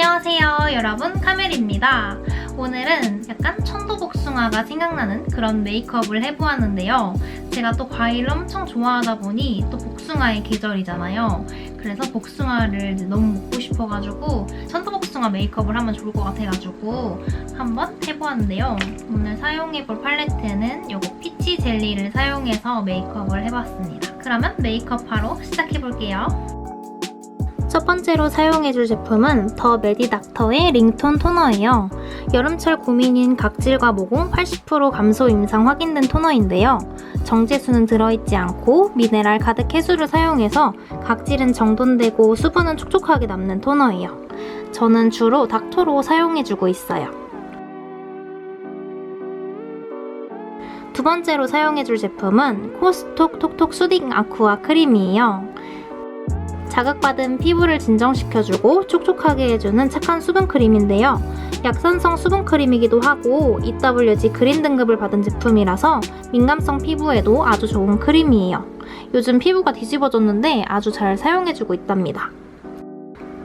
안녕하세요 여러분. 카멜입니다. 오늘은 약간 천도복숭아가 생각나는 그런 메이크업을 해보았는데요. 제가 또 과일을 엄청 좋아하다 보니 또 복숭아의 계절이잖아요. 그래서 복숭아를 너무 먹고 싶어가지고 천도복숭아 메이크업을 하면 좋을 것 같아가지고 한번 해보았는데요. 오늘 사용해볼 팔레트는 요거 피치 젤리를 사용해서 메이크업을 해봤습니다. 그러면 메이크업 바로 시작해볼게요 첫 번째로 사용해줄 제품은 더 메디닥터의 링톤 토너예요. 여름철 고민인 각질과 모공 80% 감소 임상 확인된 토너인데요. 정제수는 들어있지 않고 미네랄 가득 해수를 사용해서 각질은 정돈되고 수분은 촉촉하게 남는 토너예요. 저는 주로 닥터로 사용해주고 있어요. 두 번째로 사용해줄 제품은 코스톡 톡톡 수딩 아쿠아 크림이에요. 자극받은 피부를 진정시켜주고 촉촉하게 해주는 착한 수분크림인데요. 약산성 수분크림이기도 하고 EWG 그린 등급을 받은 제품이라서 민감성 피부에도 아주 좋은 크림이에요. 요즘 피부가 뒤집어졌는데 아주 잘 사용해주고 있답니다.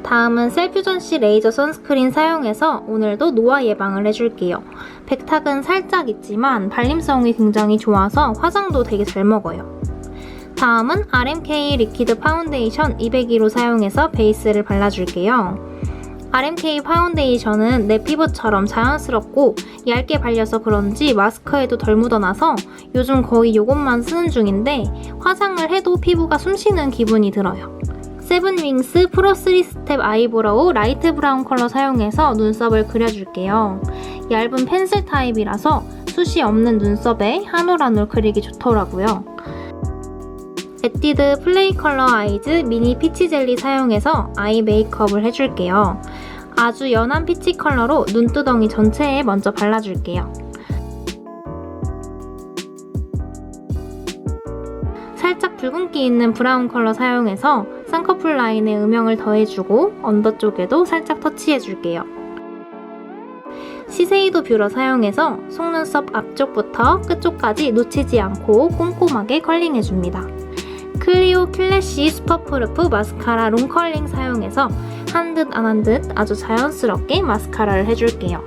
다음은 셀퓨전C 레이저 선스크린 사용해서 오늘도 노화 예방을 해줄게요. 백탁은 살짝 있지만 발림성이 굉장히 좋아서 화장도 되게 잘 먹어요. 다음은 RMK 리퀴드 파운데이션 202로 사용해서 베이스를 발라줄게요. RMK 파운데이션은 내 피부처럼 자연스럽고 얇게 발려서 그런지 마스크에도 덜 묻어나서 요즘 거의 이것만 쓰는 중인데 화장을 해도 피부가 숨쉬는 기분이 들어요. 세븐윙스 프로 3스텝 아이브로우 라이트 브라운 컬러 사용해서 눈썹을 그려줄게요. 얇은 펜슬 타입이라서 숱이 없는 눈썹에 한올한올 그리기 좋더라고요. 에뛰드 플레이 컬러 아이즈 미니 피치 젤리 사용해서 아이 메이크업을 해줄게요. 아주 연한 피치 컬러로 눈두덩이 전체에 먼저 발라줄게요. 살짝 붉은기 있는 브라운 컬러 사용해서 쌍꺼풀 라인에 음영을 더해주고 언더 쪽에도 살짝 터치해줄게요. 시세이도 뷰러 사용해서 속눈썹 앞쪽부터 끝쪽까지 놓치지 않고 꼼꼼하게 컬링해줍니다. 클리오 킬래시 슈퍼프루프 마스카라 롱컬링 사용해서 한 듯 안 한 듯 아주 자연스럽게 마스카라를 해줄게요.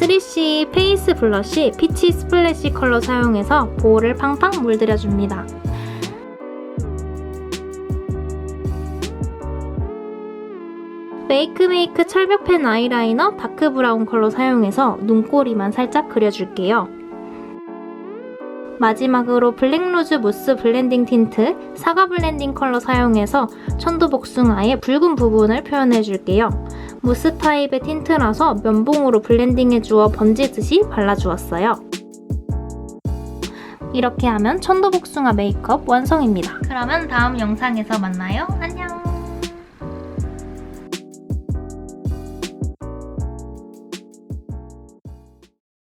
3C 페이스 블러쉬 피치 스플래시 컬러 사용해서 볼을 팡팡 물들여줍니다. 메이크메이크 철벽펜 아이라이너 다크 브라운 컬러 사용해서 눈꼬리만 살짝 그려줄게요. 마지막으로 블랙로즈 무스 블렌딩 틴트 사과 블렌딩 컬러 사용해서 천도 복숭아의 붉은 부분을 표현해줄게요. 무스 타입의 틴트라서 면봉으로 블렌딩해주어 번지듯이 발라주었어요. 이렇게 하면 천도복숭아 메이크업 완성입니다. 그러면 다음 영상에서 만나요.